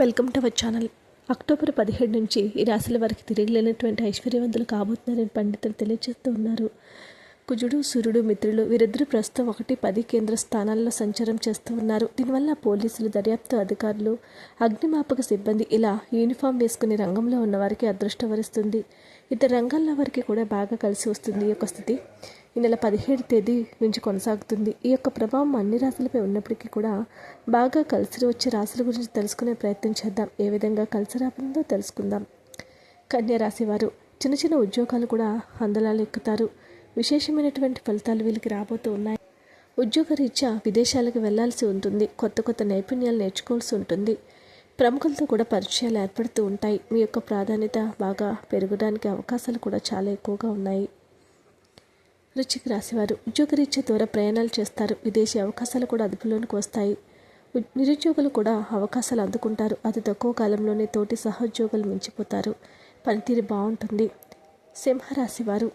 Welcome to our channel. October పదిహేడు నుంచి ఈ రాశుల వారికి తిరిగి లేనటువంటి ఐశ్వర్యవంతులు కాబోతున్నారని పండితులు తెలియజేస్తూ ఉన్నారు. కుజుడు సూర్యుడు మిత్రులు వీరిద్దరూ ప్రస్తుతం ఒకటి పది కేంద్ర స్థానాల్లో సంచారం చేస్తూ ఉన్నారు. దీనివల్ల పోలీసులు దర్యాప్తు అధికారులు అగ్నిమాపక సిబ్బంది ఇలా యూనిఫామ్ వేసుకుని రంగంలో ఉన్న వారికి అదృష్టం వరిస్తుంది. ఇతర రంగాల్లో వారికి కూడా బాగా కలిసి వస్తుంది ఈ యొక్క స్థితి. ఈ నెల పదిహేడు తేదీ నుంచి కొనసాగుతుంది. ఈ యొక్క ప్రభావం అన్ని రాశులపై ఉన్నప్పటికీ కూడా బాగా కలిసి వచ్చే రాశుల గురించి తెలుసుకునే ప్రయత్నం చేద్దాం. ఏ విధంగా కలిసి రాబోతుందో తెలుసుకుందాం. కన్యా రాశి వారు చిన్న చిన్న ఉద్యోగాలు కూడా అందలాలు ఎక్కుతారు. విశేషమైనటువంటి ఫలితాలు వీళ్ళకి రాబోతూ ఉన్నాయి. ఉద్యోగరీత్యా విదేశాలకు వెళ్ళాల్సి ఉంటుంది. కొత్త కొత్త నైపుణ్యాలు నేర్చుకోవాల్సి ఉంటుంది. ప్రముఖులతో కూడా పరిచయాలు ఏర్పడుతూ ఉంటాయి. మీ యొక్క ప్రాధాన్యత బాగా పెరగడానికి అవకాశాలు కూడా చాలా ఎక్కువగా ఉన్నాయి. వృశ్చిక రాశివారు ఉద్యోగరీత్యా దూర ప్రయాణాలు చేస్తారు. విదేశీ అవకాశాలు కూడా అదుపులోనికి వస్తాయి. ఉ- నిరుద్యోగులు కూడా అవకాశాలు అందుకుంటారు. అతి తక్కువ కాలంలోనే తోటి సహోద్యోగులు మించిపోతారు. పనితీరు బాగుంటుంది. సింహరాశి వారు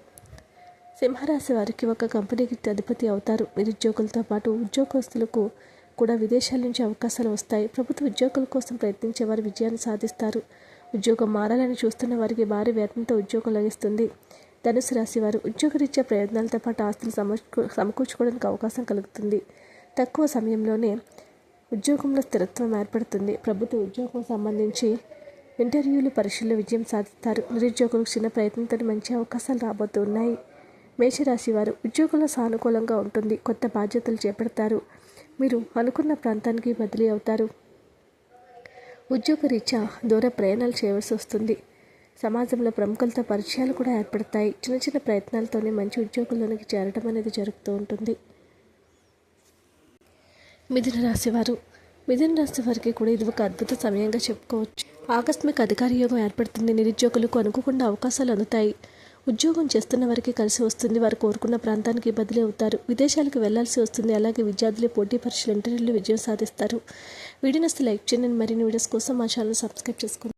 సింహరాశి వారికి ఒక కంపెనీకి అధిపతి అవుతారు. నిరుద్యోగులతో పాటు ఉద్యోగస్తులకు కూడా విదేశాల నుంచి అవకాశాలు వస్తాయి. ప్రభుత్వ ఉద్యోగుల కోసం ప్రయత్నించే వారు విజయాన్ని సాధిస్తారు. ఉద్యోగం మారాలని చూస్తున్న వారికి భారీ వేతనంతో ఉద్యోగం లభిస్తుంది. ధనుసు రాశి వారు ఉద్యోగరీత్యా ప్రయత్నాలతో పాటు ఆస్తులు సమకూ సమకూర్చుకోవడానికి అవకాశం కలుగుతుంది. తక్కువ సమయంలోనే ఉద్యోగంలో స్థిరత్వం ఏర్పడుతుంది. ప్రభుత్వ ఉద్యోగం సంబంధించి ఇంటర్వ్యూలు పరీక్షల్లో విజయం సాధిస్తారు. నిరుద్యోగులకు చిన్న ప్రయత్నంతో మంచి అవకాశాలు రాబోతున్నాయి. మేషరాశి వారు ఉద్యోగంలో సానుకూలంగా ఉంటుంది. కొత్త బాధ్యతలు చేపడతారు. మీరు అనుకున్న ప్రాంతానికి బదిలీ అవుతారు. ఉద్యోగరీత్యా దూర ప్రయాణాలు చేయవలసి వస్తుంది. సమాజంలో ప్రముఖులతో పరిచయాలు కూడా ఏర్పడతాయి. చిన్న చిన్న ప్రయత్నాలతోనే మంచి ఉద్యోగంలోనికి చేరడం అనేది జరుగుతూ ఉంటుంది. మిథున రాశి వారు. మిథున రాశి వారికి కూడా ఇది ఒక అద్భుత సమయంగా చెప్పుకోవచ్చు. ఆకస్మిక అధికార యోగం ఏర్పడుతుంది. నిరుద్యోగులకు అనుకోకుండా అవకాశాలు అందుతాయి. ఉద్యోగం చేస్తున్న వారికి కలిసి వస్తుంది. వారు కోరుకున్న ప్రాంతానికి బదిలీ అవుతారు. విదేశాలకు వెళ్ళాల్సి వస్తుంది. అలాగే విద్యార్థులు పోటీ పరీక్షలు ఇంటర్వ్యూలు విజయం సాధిస్తారు. వీడియోని లైక్ చేయండి. మరిన్ని వీడియోస్ కోసం మా ఛానల్ సబ్స్క్రైబ్ చేసుకోండి.